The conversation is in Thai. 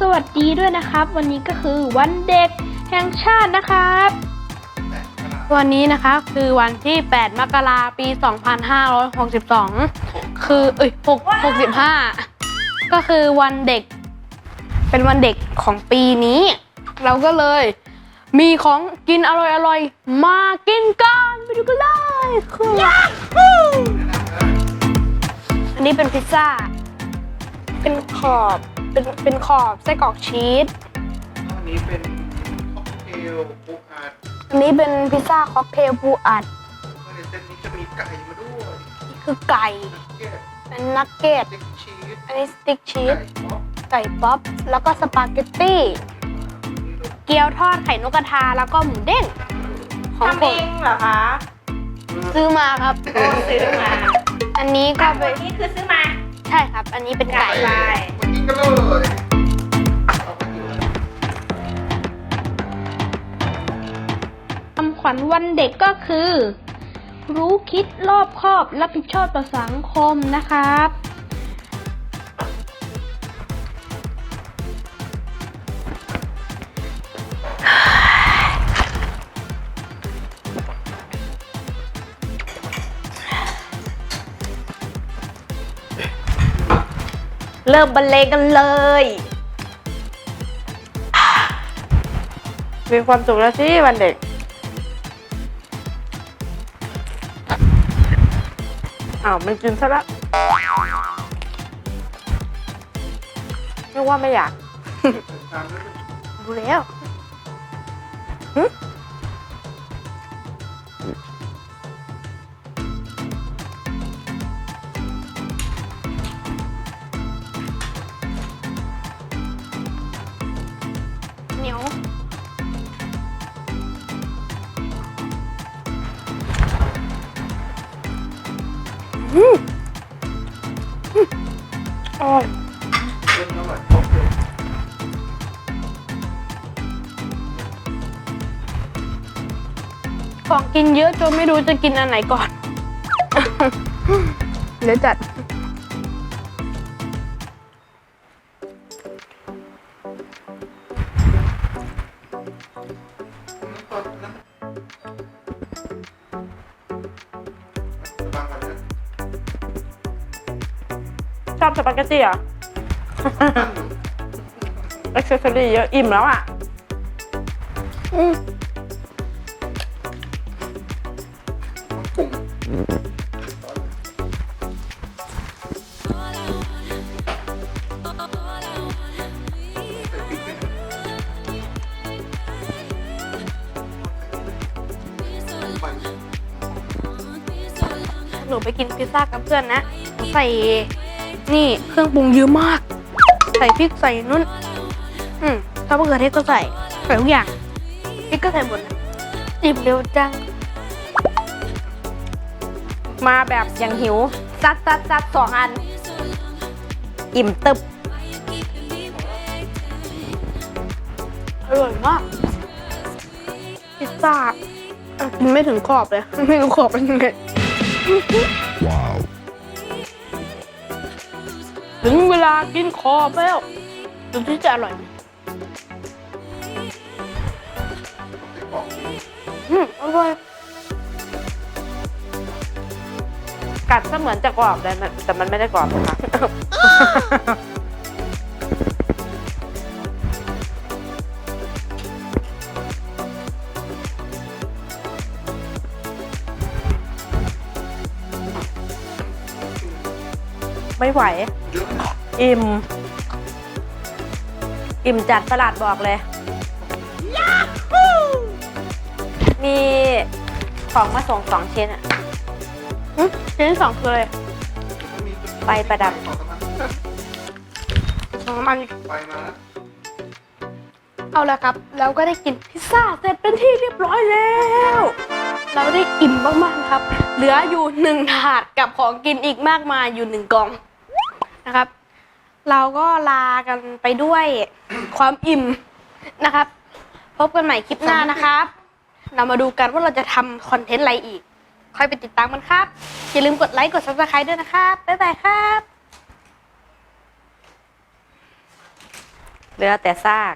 สวัสดีด้วยนะครับ วันนี้ก็คือวันเด็กแห่งชาตินะครับ วันนี้นะคะคือวันที่ 8 มกราปี 2562 คือเอ้ย6 65 ก็คือวันเด็ก เป็นวันเด็กของปีนี้ เราก็เลยมีของกินอร่อยๆมากินกันไปดูกันเลยคืออันนี้เป็นพิซซ่า เป็นขอบ เป็นเป็นขอบไส้กรอกชีสอันนี้เป็นค็อกเทลปูอัดอันนี้เป็นพิซซ่าค็อกเทลปูอัดแล้วในเส้นนี้จะมีไก่มาด้วยนี่คือไก่เก็ตเป็นนักเก็ต ติ๊กชีสอันนี้สติ๊กชีสไก่ป๊อปไก่ป๊อปแล้วก็สปาเกตตี้ นี่เลยเกี๊ยวทอดไข่นกกระทาแล้วก็หมูเด้งของทำผเอมงเหรอคะซื้อมาครับ โอ้ซื้อมาอันนี้ก็ก็เป็นนี่คือซื้อมาใช่ครับ อันนี้เป็นไก่ ไก่มากินกันเลยเอาไป กินเลยคำขวัญวันเด็กก็คือ รู้คิดรอบคอบรับผิดชอบต่อสังคมนะครับ เริ่มบรรเลงกันเลย มีความสุขแล้วสิวันเด็ก อ้าวมันกินซะละนึกว่าไม่อยากตามด้วยดูแล้ว ของกินเยอะจนไม่รู้จะกินอันไหนก่อน เดี๋ยวจัด ชอบสปาเกตตี้เหรออ็กเซสซอรี่เยอะ อิ่มแล้วอะ อืม ปรุงหนูไปกินพิซซ่ากับเพื่อนนะ ใส่นี่เครื่องปรุงเยอะมาก ใส่พริกใส่นุ่น อืมถ้ามะเขือเทศก็ใส่ ใส่ทุกอย่างพริกก็ใส่หมดนะอิ่มเร็วจัง มาแบบอย่างหิวซัดซัดซัดสองอัน อิ่มตึบอร่อยมากพิซซ่าอะกินไม่ถึงขอบเลย ไม่รู้ขอบเป็นยังไงถึงเวลากินขอบแล้วดูที่จะอร่อยไหมไส้กรอกนี่อืมอร่อย กัดก็เหมือนจะกรอบเลยมันแต่มันไม่ได้กรอบนะคะไม่ไหวเยอะนะอิ่ม อิ่มจัดประหลาดบอกเลย มีของมาส่งสองชิ้นอะอืม ชิ้นที่สองคืออะไรมีไปประดับต่อกันนะสองมัน ไปมานะเอาละครับ เราก็ได้กินพิซซ่าเสร็จเป็นที่เรียบร้อยแล้ว เราได้อิ่มมากๆครับ เหลืออยู่หนึ่งถาดกับของกินอีกมากมายอยู่หนึ่งกล่องนะครับ เราก็ลากันไปด้วยความอิ่มนะครับ พบกันใหม่คลิปหน้านะครับ เรามาดูกันว่าเราจะทำคอนเทนต์อะไรอีก ค่อยไปติดตามกันครับ อย่าลืมกดไลค์กด subscribe ด้วยนะครับ บ๊ายบายครับ เหลือแต่ซาก